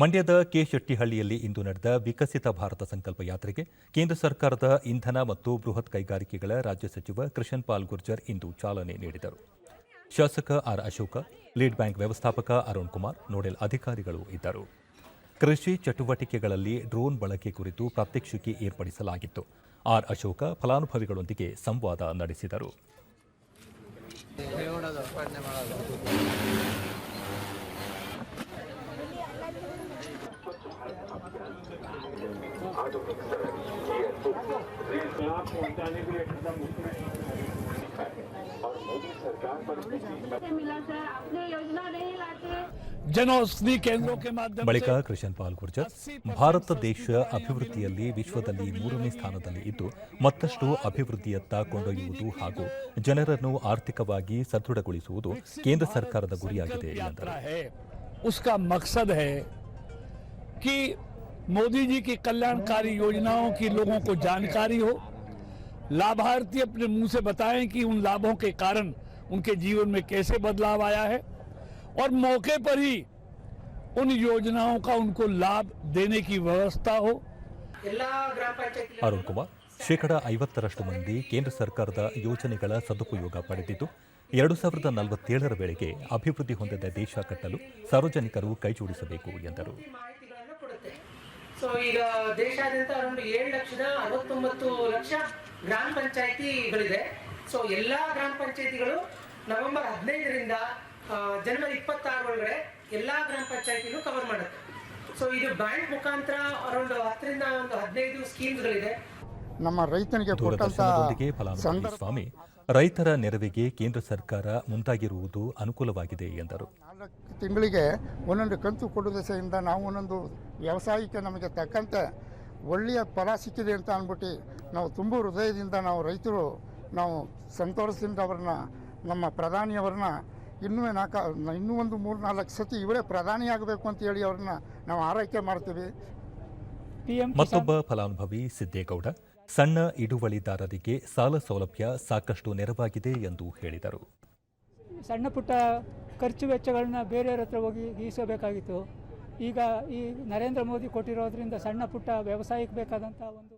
ಮಂಡ್ಯದ ಕೆ ಶೆಟ್ಟಿಹಳ್ಳಿಯಲ್ಲಿ ಇಂದು ನಡೆದ ವಿಕಸಿತ ಭಾರತ ಸಂಕಲ್ಪ ಯಾತ್ರೆಗೆ ಕೇಂದ್ರ ಸರ್ಕಾರದ ಇಂಧನ ಮತ್ತು ಬೃಹತ್ ಕೈಗಾರಿಕೆಗಳ ರಾಜ್ಯ ಸಚಿವ ಕೃಷನ್ ಪಾಲ್ ಗುರ್ಜರ್ ಇಂದು ಚಾಲನೆ ನೀಡಿದರು. ಶಾಸಕ ಆರ್ ಅಶೋಕ, ಲೀಡ್ ಬ್ಯಾಂಕ್ ವ್ಯವಸ್ಥಾಪಕ ಅರುಣ್ ಕುಮಾರ್, ನೋಡೆಲ್ ಅಧಿಕಾರಿಗಳು ಇದ್ದರು. ಕೃಷಿ ಚಟುವಟಿಕೆಗಳಲ್ಲಿ ಡ್ರೋನ್ ಬಳಕೆ ಕುರಿತು ಪ್ರಾತ್ಯಕ್ಷಿಕೆ ಏರ್ಪಡಿಸಲಾಗಿತ್ತು. ಆರ್ ಅಶೋಕ ಫಲಾನುಭವಿಗಳೊಂದಿಗೆ ಸಂವಾದ ನಡೆಸಿದರು. लाभ पहुंचाने के लिए कदम उठाए और मोदी सरकार पर से मिला सर आपने योजना नहीं लाते जनौषधि केंद्रों के माध्यम ಬಳಿಕ से ಕೃಷನ್ ಪಾಲ್ ಗುರ್ಜರ್ ಭಾರತ ದೇಶ ಅಭಿವೃದ್ಧಿಯಲ್ಲಿ ವಿಶ್ವದಲ್ಲಿ ಮೂರನೇ ಸ್ಥಾನದಲ್ಲಿ ಇದ್ದು ಮತ್ತಷ್ಟು ಅಭಿವೃದ್ಧಿಯತ್ತ ಕೊಂಡೊಯ್ಯುವುದು ಹಾಗೂ ಜನರನ್ನು ಆರ್ಥಿಕವಾಗಿ ಸದೃಢಗೊಳಿಸುವುದು ಕೇಂದ್ರ ಸರ್ಕಾರದ ಗುರಿಯಾಗಿದೆ ಎಂದರು यात्रा है उसका मकसद है कि मोदी जी की कल्याणकारी योजनाओं की लोगों को जानकारी हो लाभार्थी अपने मुंह से बताएं कि उन लाभों के कारण उनके जीवन में कैसे बदलाव आया है और मौके पर ही उन योजनाओं का उनको लाभ देने की व्यवस्था हो ಎಲ್ಲ ಗ್ರಾಮ ಪಂಚಾಯತಿ ಅರುಣ್ ಕುಮಾರ್ ಶೇಕಡ ಐವತ್ತರಷ್ಟು ಮಂದಿ ಕೇಂದ್ರ ಸರ್ಕಾರದ ಯೋಜನೆಗಳ ಸದುಪಯೋಗ ಪಡೆದಿದ್ದು ಎರಡು ಸಾವಿರದ ನಲವತ್ತೇಳರ ವೇಳೆಗೆ ಅಭಿವೃದ್ಧಿ ಹೊಂದಿದ ದೇಶ ಕಟ್ಟಲು ಸಾರ್ವಜನಿಕರು ಕೈಜೋಡಿಸಬೇಕು ಎಂದರು ಮಾಹಿತಿಗಳನ್ನು ಕೊಡುತ್ತೆ ಸೊ ಈಗ ದೇಶಾದ್ಯಂತ ಅರೌಂಡ್ ಏಳು ಲಕ್ಷದ ಅರವತ್ತೊಂಬತ್ತು ಲಕ್ಷ ಗ್ರಾಮ ಪಂಚಾಯತಿಗಳಿದೆ. ಸೊ ಎಲ್ಲ ಗ್ರಾಮ ಪಂಚಾಯತಿಗಳು ನವೆಂಬರ್ ಹದಿನೈದರಿಂದ ಆ, ಜನವರಿ ಇಪ್ಪತ್ತಾರು ಒಳಗಡೆ ಎಲ್ಲ ಗ್ರಾಮ ಪಂಚಾಯತಿನೂ ಕವರ್ ಮಾಡುತ್ತೆ. ಸೊ ಇದು ಬ್ಯಾಂಕ್ ಮುಖಾಂತರ ಅರೌಂಡ್ ಹತ್ತರಿಂದ ಒಂದು ಹದಿನೈದು ಸ್ಕೀಮ್ಗಳಿದೆ ನಮ್ಮ ರೈತನಿಗೆ ಕೊಟ್ಟಂತ ಸ್ವಾಮಿ ರೈತರ ನೆರವಿಗೆ ಕೇಂದ್ರ ಸರ್ಕಾರ ಮುಂದಾಗಿರುವುದು ಅನುಕೂಲವಾಗಿದೆ ಎಂದರು. ನಾಲ್ಕು ತಿಂಗಳಿಗೆ ಒಂದೊಂದು ಕಂತು ಕೊಡುವ ದಿಸೆಯಿಂದ ನಾವು ಒಂದೊಂದು ವ್ಯವಸಾಯಕ್ಕೆ ನಮಗೆ ತಕ್ಕಂತೆ ಒಳ್ಳೆಯ ಫಲ ಸಿಕ್ಕಿದೆ ಅಂತ ಅಂದ್ಬಿಟ್ಟು ನಾವು ತುಂಬ ಹೃದಯದಿಂದ ನಾವು ರೈತರು ನಾವು ಸಂತೋಷದಿಂದ ಅವ್ರನ್ನ ನಮ್ಮ ಪ್ರಧಾನಿಯವ್ರನ್ನ ಇನ್ನೂ ನಾಲ್ಕು ಇನ್ನೂ ಒಂದು ಮೂರು ನಾಲ್ಕು ಸತಿ ಇವರೇ ಪ್ರಧಾನಿ ಆಗಬೇಕು ಅಂತ ಹೇಳಿ ಅವ್ರನ್ನ ನಾವು ಆರೈಕೆ ಮಾಡ್ತೀವಿ. ಮತ್ತೊಬ್ಬ ಫಲಾನುಭವಿ ಸಿದ್ದೇಗೌಡ. ಸಣ್ಣ ಹಿಡುವಳಿದಾರರಿಗೆ ಸಾಲ ಸೌಲಭ್ಯ ಸಾಕಷ್ಟು ನೆರವಾಗಿದೆ ಎಂದು ಹೇಳಿದರು. ಸಣ್ಣ ಪುಟ್ಟ ಖರ್ಚು ವೆಚ್ಚಗಳನ್ನ ಬೇರೆಯವ್ರ ಹತ್ರ ಹೋಗಿ ಗೀಸಬೇಕಾಗಿತ್ತು ಈಗ ಈ ನರೇಂದ್ರ ಮೋದಿ ಕೊಟ್ಟಿರೋದ್ರಿಂದ ಸಣ್ಣ ಪುಟ್ಟ ವ್ಯವಸಾಯಕ್ಕೆ ಬೇಕಾದಂಥ ಒಂದು